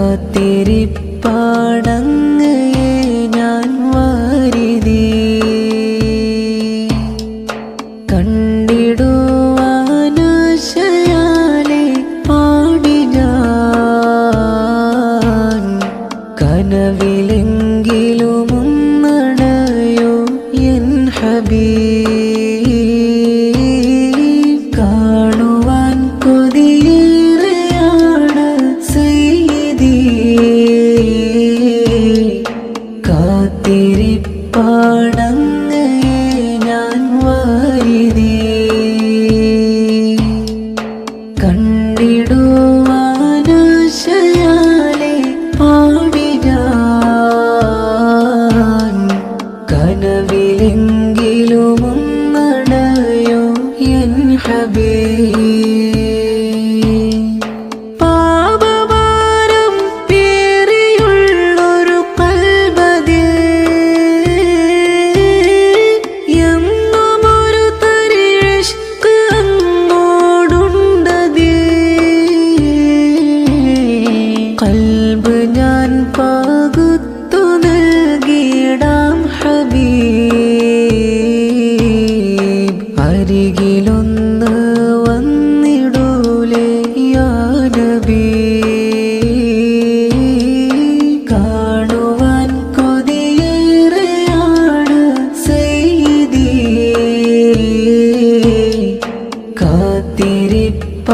കാത്തിരിപ്പാട നീ കണ്ടിടുവാനുശയാലെ നടയോ N ഹബീ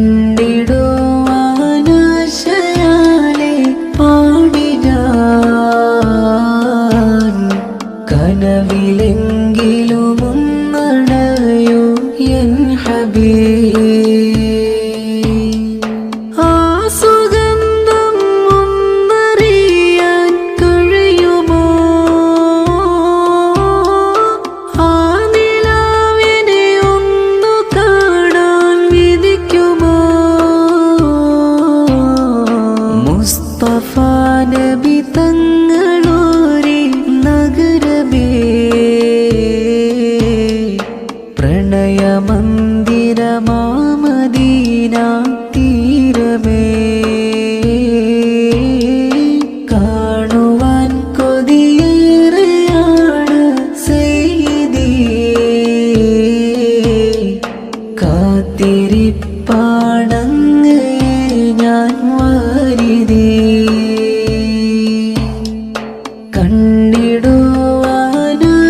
കണ്ടിടുവാനാശയാലെ പാടിടാൻ. കനവിലെങ്കിലും നടയോ N ഹബീ. അരുതരുതേ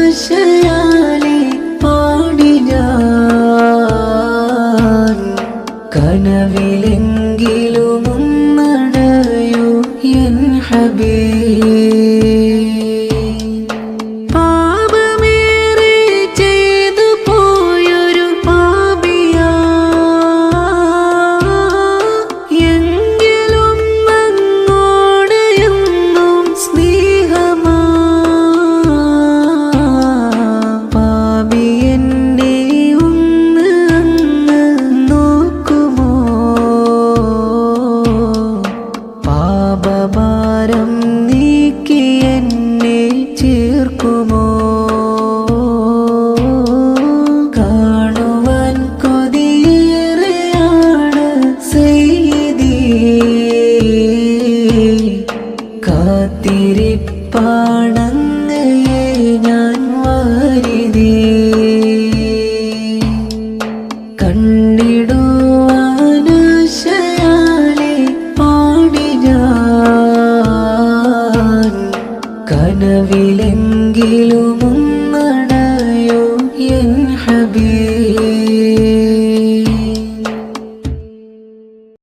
കണ്ടിടുവാനാശയാലെ പാടി ഞാൻ കനവിലെങ്കിലും നടയൂ എൻ ഹബീ. കാത്തിരിപ്പാണങ്ങയെ ഞാൻ വാരിതേ കണ്ടിടുവാനാശയാലെ പാടി ഞാൻ. കനവിലെങ്കിലും